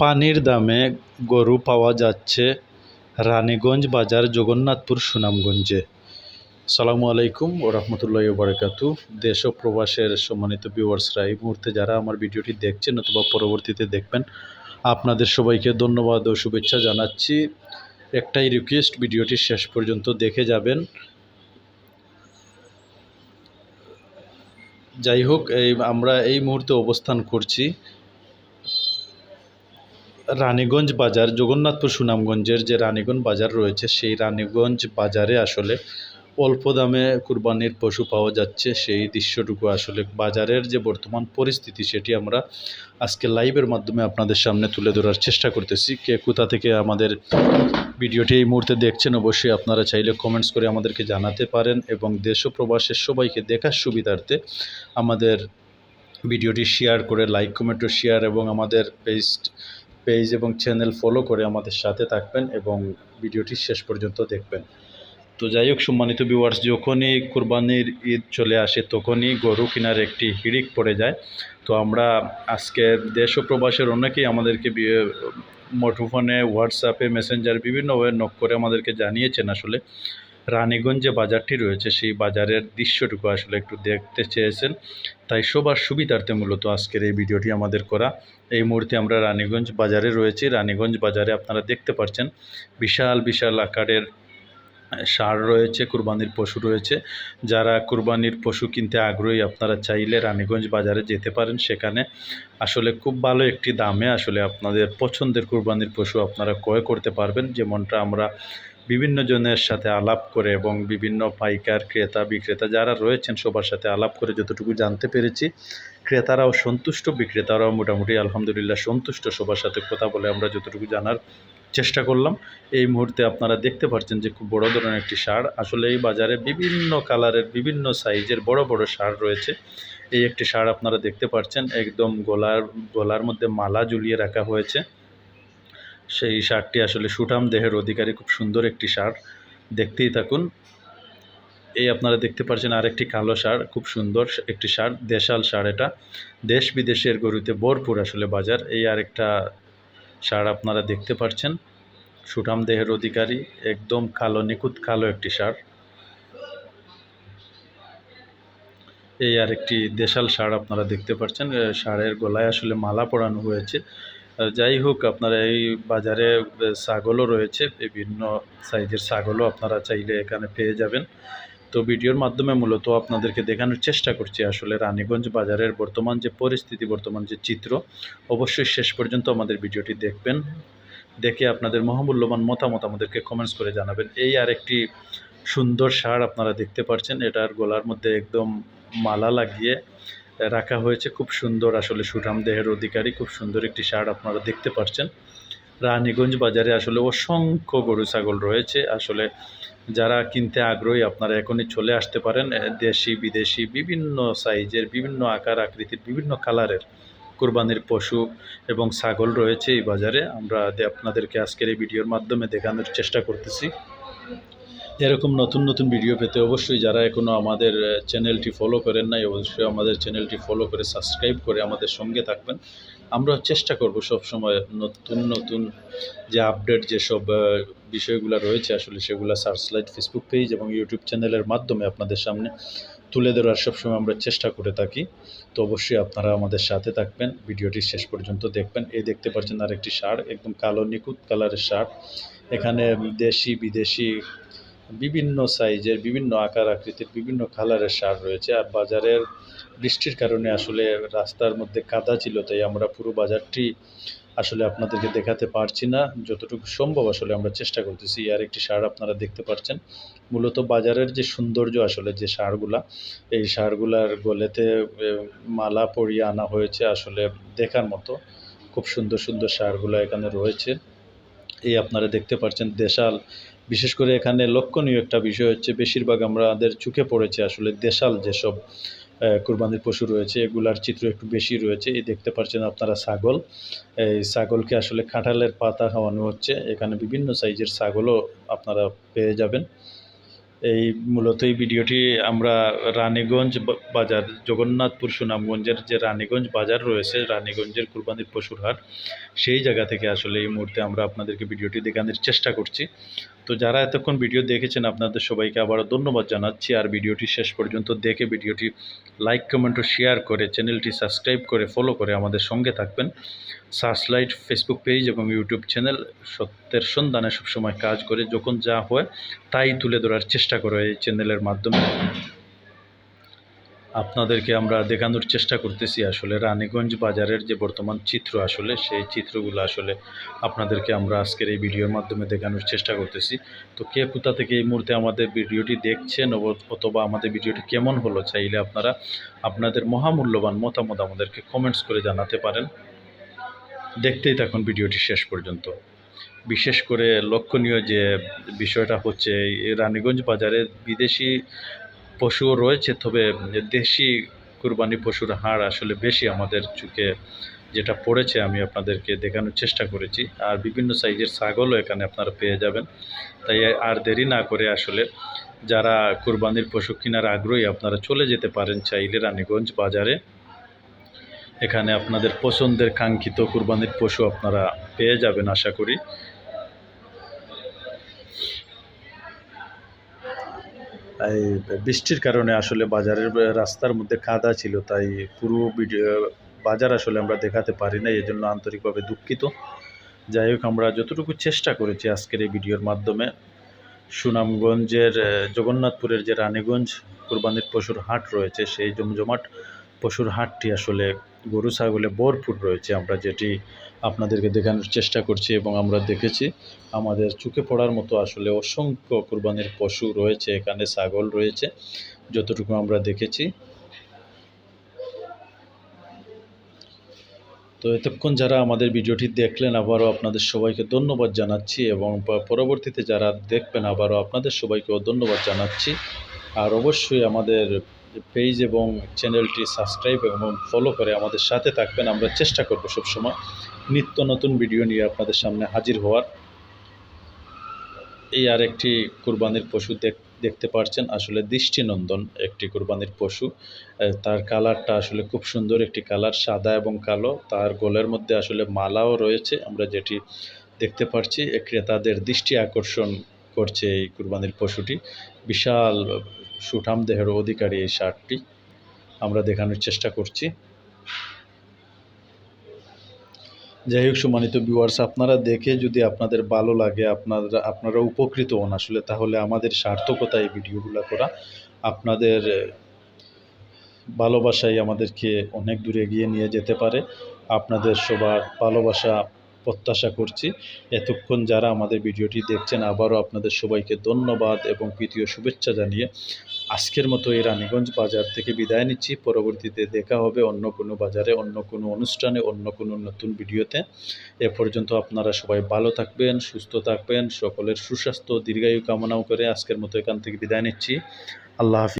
পানির দামে গরু পাওয়া যাচ্ছে রানীগঞ্জ বাজার জগন্নাথপুর সুনামগঞ্জে। সালামু আলাইকুম ও রহমতুল্লাহ বারকাতু। দেশ ও প্রবাসের সম্মানিত ভিউয়ার্সরা, এই মুহূর্তে যারা আমার ভিডিওটি দেখছেন অথবা পরবর্তীতে দেখবেন, আপনাদের সবাইকে ধন্যবাদ ও শুভেচ্ছা জানাচ্ছি। একটাই রিকোয়েস্ট ভিডিওটি শেষ পর্যন্ত দেখে যাবেন। যাই হোক, এই আমরা এই মুহূর্তে অবস্থান করছি। রানীগঞ্জ বাজার, জগন্নাথপুর সুনামগঞ্জের যে রানীগঞ্জ বাজার রয়েছে, সেই রানীগঞ্জ বাজারে আসলে অল্প দামে কুরবানির পশু পাওয়া যাচ্ছে। সেই দৃশ্যটুকু আসলে বাজারের যে বর্তমান পরিস্থিতি, সেটি আমরা আজকে লাইভের মাধ্যমে আপনাদের সামনে তুলে ধরার চেষ্টা করতেছি। কে কোথা থেকে আমাদের ভিডিওটি এই মুহূর্তে দেখছেন, অবশ্যই আপনারা চাইলে কমেন্টস করে আমাদেরকে জানাতে পারেন এবং দেশ ও প্রবাসের সবাইকে দেখার সুবিধার্থে আমাদের ভিডিওটি শেয়ার করে লাইক কমেন্টও শেয়ার এবং আমাদের পেজ পেজ এবং চ্যানেল ফলো করে আমাদের সাথে থাকবেন এবং ভিডিওটি শেষ পর্যন্ত দেখবেন। তো যাই হোক, সম্মানিত ভিউয়ার্স যখনই কুরবানির ঈদ চলে আসে, তখনই গরু কেনার একটি হিড়িক পড়ে যায়। তো আমরা আজকে দেশ ও প্রবাসের অনেকেই আমাদেরকে মুঠোফোনে হোয়াটসঅ্যাপে মেসেঞ্জার বিভিন্নভাবে নক করে আমাদেরকে জানিয়েছেন আসলে। রানীগঞ্জ যে বাজারটি রয়েছে, সেই বাজারের দৃশ্যটুকু আসলে একটু দেখতে চেয়েছেন। তাই সবার সুবিধার্থে মূলত আজকের এই ভিডিওটি আমাদের করা। এই মুহূর্তে আমরা রানীগঞ্জ বাজারে রয়েছি। রানীগঞ্জ বাজারে আপনারা দেখতে পাচ্ছেন বিশাল বিশাল আকারের সার রয়েছে, কুরবানির পশু রয়েছে। যারা কুরবানির পশু কিনতে আগ্রহী, আপনারা চাইলে রানীগঞ্জ বাজারে যেতে পারেন। সেখানে আসলে খুব ভালো একটি দামে আসলে আপনাদের পছন্দের কুরবানির পশু আপনারা ক্রয় করতে পারবেন। যেমনটা আমরা বিভিন্ন জনের সাথে আলাপ করে এবং বিভিন্ন পাইকার ক্রেতা, বিক্রেতা যারা রয়েছেন সবার সাথে আলাপ করে যতটুকু জানতে পেরেছি, ক্রেতারাও সন্তুষ্ট, বিক্রেতারাও মোটামুটি আলহামদুলিল্লাহ সন্তুষ্ট সবার সাথে কথা বলে আমরা যতটুকু জানার চেষ্টা করলাম। এই মুহূর্তে আপনারা দেখতে পাচ্ছেন যে খুব বড় ধরনের একটি সার। আসলে এই বাজারে বিভিন্ন কালারের, বিভিন্ন সাইজের বড় বড় সার রয়েছে। এই একটি সার আপনারা দেখতে পাচ্ছেন, একদম গলার গলার মধ্যে মালা ঝুলিয়ে রাখা হয়েছে। সেই সারটি আসলে সুঠাম দেহের অধিকারী, খুব সুন্দর একটি সার। দেখতেই থাকুন। এই আপনারা দেখতে পাচ্ছেন আরেকটি কালো সার, খুব সুন্দর একটি সার, দেশাল সার এটা। দেশ বিদেশের গরুতে ভরপুর আসলে বাজার। এই আরেকটা সার আপনারা দেখতে পাচ্ছেন সুঠাম দেহের অধিকারী, একদম কালো, নিখুঁত কালো একটি সার। এই আরেকটি দেশাল সার আপনারা দেখতে পাচ্ছেন ষাঁড়ের গলায় আসলে মালা পরানো হয়েছে। যাই হোক, আপনারা এই বাজারে ছাগলও রয়েছে, বিভিন্ন সাইজের ছাগলও আপনারা চাইলে এখানে পেয়ে যাবেন। তো ভিডিওর মাধ্যমে মূলত আপনাদেরকে দেখানোর চেষ্টা করছি আসলে রানীগঞ্জ বাজারের বর্তমান যে পরিস্থিতি, বর্তমান যে চিত্র, অবশ্যই শেষ পর্যন্ত আমাদের ভিডিওটি দেখবেন। দেখে আপনাদের মহামূল্যবান মতামত আমাদেরকে কমেন্টস করে জানাবেন। এই আরেকটি সুন্দর সার আপনারা দেখতে পাচ্ছেন এটার গলার মধ্যে একদম মালা লাগিয়ে রাখা হয়েছে। খুব সুন্দর আসলে সুঠাম দেহের অধিকারী, খুব সুন্দর একটি শার্ট আপনারা দেখতে পাচ্ছেন রানীগঞ্জ বাজারে আসলে অসংখ্য গরু, ছাগল রয়েছে। আসলে যারা কিনতে আগ্রহী, আপনারা এখনই চলে আসতে পারেন। দেশি, বিদেশি, বিভিন্ন সাইজের, বিভিন্ন আকার, আকৃতির, বিভিন্ন কালারের কোরবানির পশু এবং ছাগল রয়েছে এই বাজারে। আমরা আপনাদেরকে আজকের এই ভিডিওর মাধ্যমে দেখানোর চেষ্টা করতেছি। এরকম নতুন নতুন ভিডিও পেতে অবশ্যই যারা এখনও আমাদের চ্যানেলটি ফলো করেন নাই, অবশ্যই আমাদের চ্যানেলটি ফলো করে সাবস্ক্রাইব করে আমাদের সঙ্গে থাকবেন। আমরা চেষ্টা করব সব সময় নতুন নতুন যে আপডেট যেসব বিষয়গুলো রয়েছে আসলে সেগুলো সার্চলাইট ফেসবুক পেজ এবং ইউটিউব চ্যানেলের মাধ্যমে আপনাদের সামনে তুলে ধরার সবসময় আমরা চেষ্টা করে থাকি। তো অবশ্যই আপনারা আমাদের সাথে থাকবেন ভিডিওটি শেষ পর্যন্ত দেখবেন। এই দেখতে পাচ্ছেন আরেকটি সার, একদম কালো নিখুঁত কালারের সার। এখানে দেশি বিদেশি বিভিন্ন সাইজের বিভিন্ন আকার আকৃতির, বিভিন্ন কালারের সার রয়েছে। আর বাজারের বৃষ্টির কারণে আসলে রাস্তার মধ্যে কাদা ছিল, তাই আমরা পুরো বাজারটি আসলে আপনাদেরকে দেখাতে পারছি না। যতটুকু সম্ভব আসলে আমরা চেষ্টা করতেছি। আর একটি সার আপনারা দেখতে পাচ্ছেন। মূলত বাজারের যে সৌন্দর্য আসলে যে সারগুলা, এই সারগুলার গলেতে মালা পরিয়ে আনা হয়েছে আসলে দেখার মতো। খুব সুন্দর সুন্দর সারগুলো এখানে রয়েছে। এই আপনারা দেখতে পাচ্ছেন দেশাল বিশেষ করে এখানে লক্ষণীয় একটা বিষয় হচ্ছে বেশিরভাগ আমাদের চোখে পড়েছে আসলে দেশাল যেসব কুরবানির পশু রয়েছে, এগুলার চিত্র একটু বেশি রয়েছে। এই দেখতে পাচ্ছেন আপনারা ছাগল। এই ছাগলকে আসলে কাঁঠালের পাতা খাওয়ানো হচ্ছে। এখানে বিভিন্ন সাইজের ছাগলও আপনারা পেয়ে যাবেন। এই মূলত এই ভিডিওটি আমরা রানীগঞ্জ বাজার, জগন্নাথপুর সুনামগঞ্জের যে রানীগঞ্জ বাজার রয়েছে, রানীগঞ্জের কুরবানির পশুর হাট, সেই জায়গা থেকে আসলে এই মুহূর্তে আমরা আপনাদেরকে ভিডিওটি দেখানোর চেষ্টা করছি। তো যারা এতক্ষণ ভিডিও দেখেছেন, আপনাদের সবাইকে আবারও ধন্যবাদ জানাচ্ছি। আর ভিডিওটি শেষ পর্যন্ত দেখে ভিডিওটি লাইক কমেন্ট ও শেয়ার করে চ্যানেলটি সাবস্ক্রাইব করে ফলো করে আমাদের সঙ্গে থাকবেন। সার্চলাইট ফেসবুক পেজ এবং ইউটিউব চ্যানেল সত্যের সন্ধানে সবসময় কাজ করে। যখন যা হয়, তাই তুলে ধরার চেষ্টা করে এই চ্যানেলের মাধ্যমে। আপনাদেরকে আমরা দেখানোর চেষ্টা করতেছি আসলে রানীগঞ্জ বাজারের যে বর্তমান চিত্র আসলে, সেই চিত্রগুলো আসলে আপনাদেরকে আমরা আজকের এই ভিডিওর মাধ্যমে দেখানোর চেষ্টা করতেছি। তো কে কোথা থেকে এই মুহূর্তে আমাদের ভিডিওটি দেখছেন অথবা আমাদের ভিডিওটি কেমন হলো চাইলে আপনারা আপনাদের মহামূল্যবান মতামত আমাদেরকে কমেন্টস করে জানাতে পারেন। দেখতেই থাকুন ভিডিওটি শেষ পর্যন্ত। বিশেষ করে লক্ষণীয় যে বিষয়টা হচ্ছে রানীগঞ্জ বাজারে বিদেশি পশুও রয়েছে, তবে দেশি কুরবানি পশুর হাড় আসলে বেশি আমাদের চোখে যেটা পড়েছে, আমি আপনাদেরকে দেখানোর চেষ্টা করেছি। আর বিভিন্ন সাইজের ছাগলও এখানে আপনারা পেয়ে যাবেন। তাই আর দেরি না করে আসলে যারা কুরবানির পশু কেনার আগ্রহী, আপনারা চলে যেতে পারেন চাইলে রানীগঞ্জ বাজারে। এখানে আপনাদের পছন্দের কাঙ্ক্ষিত কুরবানির পশু আপনারা পেয়ে যাবেন, আশা করি। এই বৃষ্টির কারণে আসলে বাজারের রাস্তার মধ্যে কাদা ছিল, তাই পুরো বাজার আসলে আমরা দেখাতে পারি না এই জন্য আন্তরিকভাবে দুঃখিত। যাই হোক, আমরা যতটুকু চেষ্টা করেছি আজকের এই ভিডিওর মাধ্যমে, সুনামগঞ্জের জগন্নাথপুরের যে রানীগঞ্জ কুরবানির পশুর হাট রয়েছে, সেই জমজমাট পশুর হাটটি আসলে গরু, ছাগলে ভরপুর রয়েছে। আমরা যেটি আপনাদেরকে দেখানোর চেষ্টা করছি এবং আমরা দেখেছি আমাদের চোখে পড়ার মতো আসলে অসংখ্য কুরবানির পশু রয়েছে, এখানে ছাগল রয়েছে, যতটুকু আমরা দেখেছি। তো এতক্ষণ যারা আমাদের ভিডিওটি দেখলেন, আবারও আপনাদের সবাইকে ধন্যবাদ জানাচ্ছি এবং পরবর্তীতে যারা দেখবেন, আবারও আপনাদের সবাইকেও ধন্যবাদ জানাচ্ছি। আর অবশ্যই আমাদের পেজ এবং চ্যানেলটি সাবস্ক্রাইব এবং ফলো করে আমাদের সাথে থাকবেন, আমরা চেষ্টা করব সবসময়। নিত্য নতুন ভিডিও নিয়ে আপনাদের সামনে হাজির হওয়ার এই আর একটি কুরবানির পশু দেখ- দেখতে পাচ্ছেন আসলে দৃষ্টিনন্দন একটি কুরবানির পশু। তার কালারটা আসলে খুব সুন্দর একটি কালার, সাদা এবং কালো। তার গোলের মধ্যে আসলে মালাও রয়েছে, আমরা যেটি দেখতে পাচ্ছি ক্রেতাদের দৃষ্টি আকর্ষণ করছে এই কুরবানির পশুটি। বিশাল সুঠাম দেহের অধিকারী এই শার্টটি আমরা দেখানোর চেষ্টা করছি। যাই হোক, সম্মানিত ভিউয়ার্স আপনারা দেখে যদি আপনাদের ভালো লাগে, আপনারা আপনারা উপকৃত হন আসলে, তাহলে আমাদের সার্থকতা এই ভিডিওগুলো করা, আপনাদের ভালোবাসাই আমাদেরকে অনেক দূরে এগিয়ে নিয়ে যেতে পারে। আপনাদের সবার ভালোবাসা প্রত্যাশা করছি। এতক্ষণ যারা আমাদের ভিডিওটি দেখছেন, আবারও আপনাদের সবাইকে ধন্যবাদ এবং প্রীতীয় শুভেচ্ছা জানিয়ে আজকের মতো এই রানীগঞ্জ বাজার থেকে বিদায় নিচ্ছি। পরবর্তীতে দেখা হবে অন্য কোনো বাজারে, অন্য কোনো অনুষ্ঠানে, অন্য কোনো নতুন ভিডিওতে। এ পর্যন্ত আপনারা সবাই ভালো থাকবেন, সুস্থ থাকবেন, সকলের সুস্বাস্থ্য, দীর্ঘায়ু কামনাও করে আজকের মতো এখান থেকে বিদায় নিচ্ছি। আল্লাহ হাফিজ।